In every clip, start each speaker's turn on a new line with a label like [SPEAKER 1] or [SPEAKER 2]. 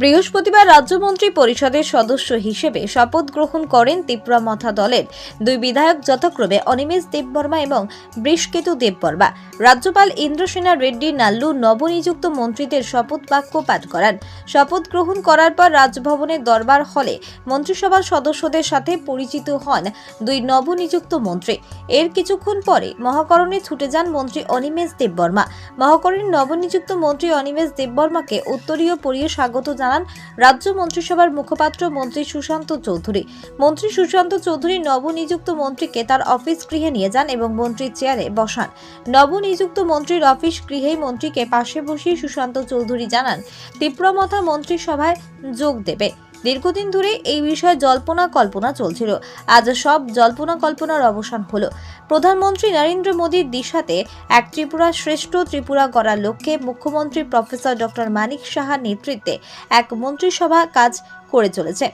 [SPEAKER 1] বৃহস্পতিবার রাজ্যমন্ত্রী পরিষদের সদস্য হিসেবে শপথ গ্রহণ করেন ত্রিপুরা মথা দলের দুই বিধায়ক যথাক্রমে অনিমেষ দেববর্মা এবং বৃষকেতু দেববর্মা। রাজ্যপাল ইন্দ্রসেনা রেড্ডি, নাল্লু নবনিযুক্ত মন্ত্রীদের শপথ বাক্য পাঠ করান। শপথ গ্রহণ করার পর রাজভবনের দরবার হলে মন্ত্রিসভার সদস্যদের সাথে পরিচিত হন দুই নবনিযুক্ত মন্ত্রী। এর কিছুক্ষণ পরে মহাকরণে ছুটে যান মন্ত্রী অনিমেষ দেববর্মা। মহাকরণের নবনিযুক্ত মন্ত্রী অনিমেষ দেববর্মাকে উত্তরীয় পরিয়ে স্বাগত জানান রাজ্য মন্ত্রিসভার মুখপাত্র মন্ত্রী সুশান্ত চৌধুরী। মন্ত্রী সুশান্ত চৌধুরী নবনিযুক্ত মন্ত্রীকে তার অফিস গৃহে নিয়ে যান এবং মন্ত্রীর চেয়ারে বসান। নবনিযুক্ত মন্ত্রীর অফিস গৃহেই মন্ত্রীকে পাশে বসিয়ে সুশান্ত চৌধুরী জানান, তীব্রমথা মন্ত্রিসভায় যোগ দেবে। দীর্ঘদিন ধরে এই বিষয়ে জল্পনা কল্পনা চলছিল। আজ সব জল্পনা কল্পনার অবসান হলো। প্রধানমন্ত্রী নরেন্দ্র মোদীর দিশাতে এক ত্রিপুরা শ্রেষ্ঠ ত্রিপুরা গড়ার লক্ষ্যে মুখ্যমন্ত্রী প্রফেসর ডক্টর মানিক সাহার নেতৃত্বে এক মন্ত্রিসভা কাজ করে চলেছে।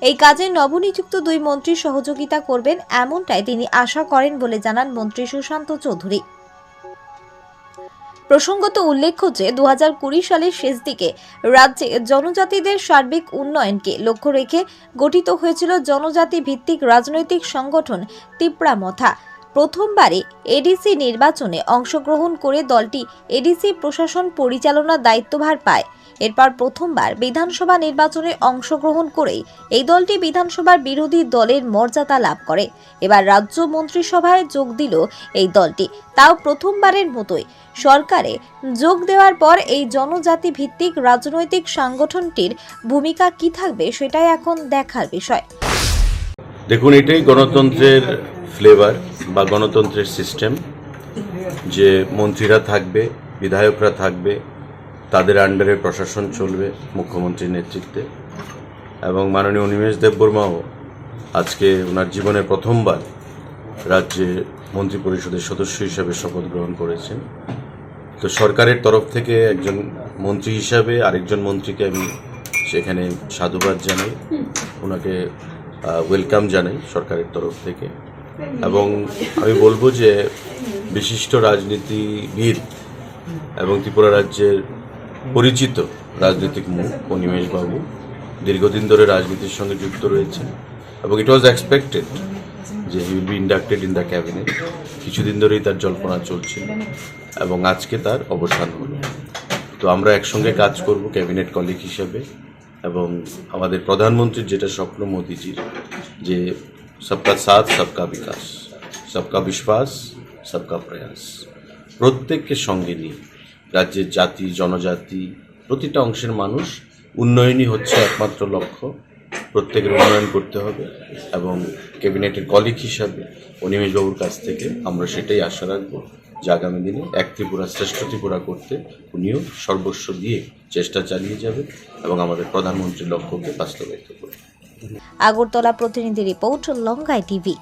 [SPEAKER 1] এই কাজে নবনিযুক্ত দুই মন্ত্রী সহযোগিতা করবেন এমনটাই তিনি আশা করেন বলে জানান মন্ত্রী সুশান্ত চৌধুরী। প্রসঙ্গত উল্লেখ্য যে, দুহাজার কুড়ি সালের শেষ দিকে রাজ্যে জনজাতিদের সার্বিক উন্নয়নকে লক্ষ্য রেখে গঠিত হয়েছিল জনজাতি ভিত্তিক রাজনৈতিক সংগঠন তিপ্রা মথা প্রথমবারে এডিসি নির্বাচনে অংশগ্রহণ করে দলটি এডিসি প্রশাসন পরিচালনার দায়িত্বভার পায়। এরপর প্রথমবার বিধানসভা নির্বাচনে অংশগ্রহণ করেই এই দলটি বিধানসভার বিরোধী দলের মর্যাদা লাভ করে। এবার রাজ্য মন্ত্রিসভায় যোগ দিল এই দলটি। তাও প্রথমবারের মতোই সরকারে যোগ দেওয়ার পর এই জনজাতি ভিত্তিক রাজনৈতিক সংগঠনটির ভূমিকা কি থাকবে সেটাই এখন দেখার বিষয়।
[SPEAKER 2] দেখুন, এটাই গণতন্ত্রের ফ্লেভার বা গণতন্ত্রের সিস্টেম যে মন্ত্রীরা থাকবে, বিধায়করা থাকবে, তাদের আন্ডারে প্রশাসন চলবে, মুখ্যমন্ত্রীর নেতৃত্বে। এবং মাননীয় অনিমেষ দেববর্মাও আজকে ওনার জীবনে প্রথমবার রাজ্যে মন্ত্রী পরিষদের সদস্য হিসাবে শপথ গ্রহণ করেছেন। তো সরকারের তরফ থেকে একজন মন্ত্রী হিসাবে আরেকজন মন্ত্রীকে আমি সেখানে সাধুবাদ জানাই। ওনাকে ওয়েলকাম জানাই সরকারের তরফ থেকে। এবং আমি বলব যে বিশিষ্ট রাজনীতিবিদ এবং ত্রিপুরা রাজ্যের পরিচিত রাজনৈতিক মুখ বাবু দীর্ঘদিন ধরে রাজনীতির সঙ্গে যুক্ত রয়েছেন এবং ইট ওয়াজ এক্সপেক্টেড যে he will be inducted in the cabinet কিছুদিন ধরেই তার জল্পনা চলছিল এবং আজকে তার অবসান হলো। তো আমরা একসঙ্গে কাজ করব ক্যাবিনেট কলিগ হিসেবে। এবং আমাদের প্রধানমন্ত্রীর যেটা স্বপ্ন মোদিজির, যে সবকা সাথ, সবকা বিকাশ, সবকা বিশ্বাস, সবকা প্রয়াস। প্রত্যেককে সঙ্গে নিয়ে রাজ্যের জাতি, জনজাতি, প্রতিটা অংশের মানুষ উন্নয়নই হচ্ছে একমাত্র লক্ষ্য। প্রত্যেকের উন্নয়ন করতে হবে এবং ক্যাবিনেটের কলিগ হিসাবে অনিমেষবাবুর কাছ থেকে আমরা সেটাই আশা রাখব। যে আগামী দিনে এক ত্রিপুরা শ্রেষ্ঠ ত্রিপুরা করতে উনিও সর্বস্ব দিয়ে চেষ্টা চালিয়ে যাবে এবং আমাদের প্রধানমন্ত্রীর লক্ষ্যকে বাস্তবায়িত করবে।
[SPEAKER 1] আগরতলা প্রতিনিধি রিপোর্ট লঙ্গাই টিভি।